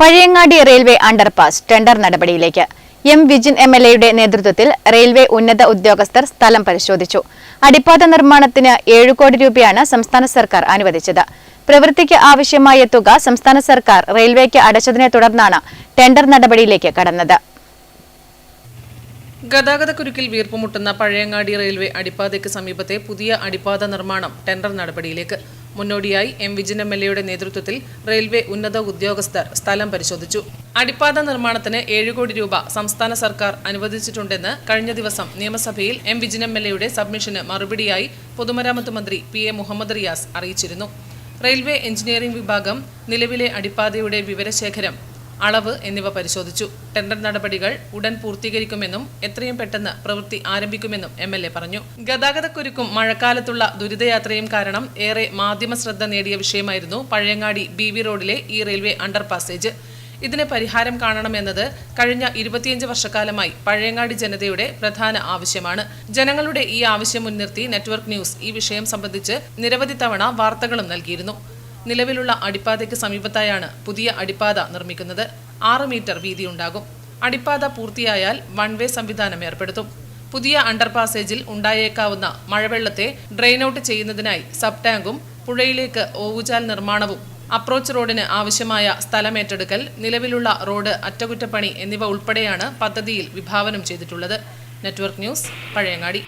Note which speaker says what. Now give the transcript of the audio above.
Speaker 1: Pazhayangadi railway underpass tender നടപടിയിലേക്ക്. M Vijin M L എയുടെ നേതൃത്വത്തിൽ റെയിൽവേ ഉന്നത ഉദ്യോഗസ്ഥർ സ്ഥലം പരിശോധിച്ചു. അടിപ്പാത നിർമ്മാണത്തിന് ഏഴു കോടി രൂപയാണ് സംസ്ഥാന സർക്കാർ അനുവദിച്ചത്. പ്രവൃത്തിക്ക് ആവശ്യമായ തുക സംസ്ഥാന സർക്കാർ റെയിൽവേക്ക് അടച്ചതിനെ തുടർന്നാണ് ടെൻഡർ നടപടിയിലേക്ക് കടന്നത്.
Speaker 2: ഗതാഗത കുരുക്കിൽ വീർപ്പുമുട്ടുന്ന പഴയങ്ങാടി റെയിൽവേ അടിപ്പാതയ്ക്ക് സമീപത്തെ പുതിയ അടിപ്പാത നിർമ്മാണം ടെൻഡർ നടപടിയിലേക്ക്. മുന്നോടിയായി എം വിജിൻ എം എൽ എയുടെ നേതൃത്വത്തിൽ റെയിൽവേ ഉന്നത ഉദ്യോഗസ്ഥർ സ്ഥലം പരിശോധിച്ചു. അടിപ്പാത നിർമ്മാണത്തിന് ഏഴ് കോടി രൂപ സംസ്ഥാന സർക്കാർ അനുവദിച്ചിട്ടുണ്ടെന്ന് കഴിഞ്ഞ ദിവസം നിയമസഭയിൽ എം വിജിൻ എം എൽ എയുടെ സബ്മിഷന് മറുപടിയായി പൊതുമരാമത്ത് മന്ത്രി പി എ മുഹമ്മദ് റിയാസ് അറിയിച്ചിരുന്നു. റെയിൽവേ എഞ്ചിനീയറിംഗ് വിഭാഗം നിലവിലെ അടിപ്പാതയുടെ വിവരശേഖരം അളവ് എന്നിവ പരിശോധിച്ചു. ടെൻഡർ നടപടികൾ ഉടൻ പൂർത്തീകരിക്കുമെന്നും എത്രയും പെട്ടെന്ന് പ്രവൃത്തി ആരംഭിക്കുമെന്നും എം എൽ എ പറഞ്ഞു. ഗതാഗതക്കുരുക്കും മഴക്കാലത്തുള്ള ദുരിതയാത്രയും കാരണം ഏറെ മാധ്യമ ശ്രദ്ധ നേടിയ വിഷയമായിരുന്നു പഴയങ്ങാടി ബി വി റോഡിലെ ഈ റെയിൽവേ അണ്ടർ പാസേജ് ഇതിന് പരിഹാരം കാണണമെന്നത് കഴിഞ്ഞ ഇരുപത്തിയഞ്ച് വർഷക്കാലമായി പഴയങ്ങാടി ജനതയുടെ പ്രധാന ആവശ്യമാണ്. ജനങ്ങളുടെ ഈ ആവശ്യം മുൻനിർത്തി നെറ്റ്വർക്ക് ന്യൂസ് ഈ വിഷയം സംബന്ധിച്ച് നിരവധി തവണ വാർത്തകളും നൽകിയിരുന്നു. നിലവിലുള്ള അടിപ്പാതയ്ക്ക് സമീപത്തായാണ് പുതിയ അടിപ്പാത നിർമ്മിക്കുന്നത്. ആറ് മീറ്റർ വീതിയുണ്ടാകും. അടിപ്പാത പൂർത്തിയായാൽ വൺ വേ സംവിധാനം ഏർപ്പെടുത്തും. പുതിയ അണ്ടർപാസേജിൽ ഉണ്ടായേക്കാവുന്ന മഴവെള്ളത്തെ ഡ്രെയിൻ ഔട്ട് ചെയ്യുന്നതിനായി സബ് ടാങ്കും പുഴയിലേക്ക് ഓവുചാൽ നിർമ്മാണവും അപ്രോച്ച് റോഡിന് ആവശ്യമായ സ്ഥലമേറ്റെടുക്കൽ നിലവിലുള്ള റോഡ് അറ്റകുറ്റപ്പണി എന്നിവ ഉൾപ്പെടെയാണ് പദ്ധതിയിൽ വിഭാവനം ചെയ്തിട്ടുള്ളത്. Network news Pazhayangadi.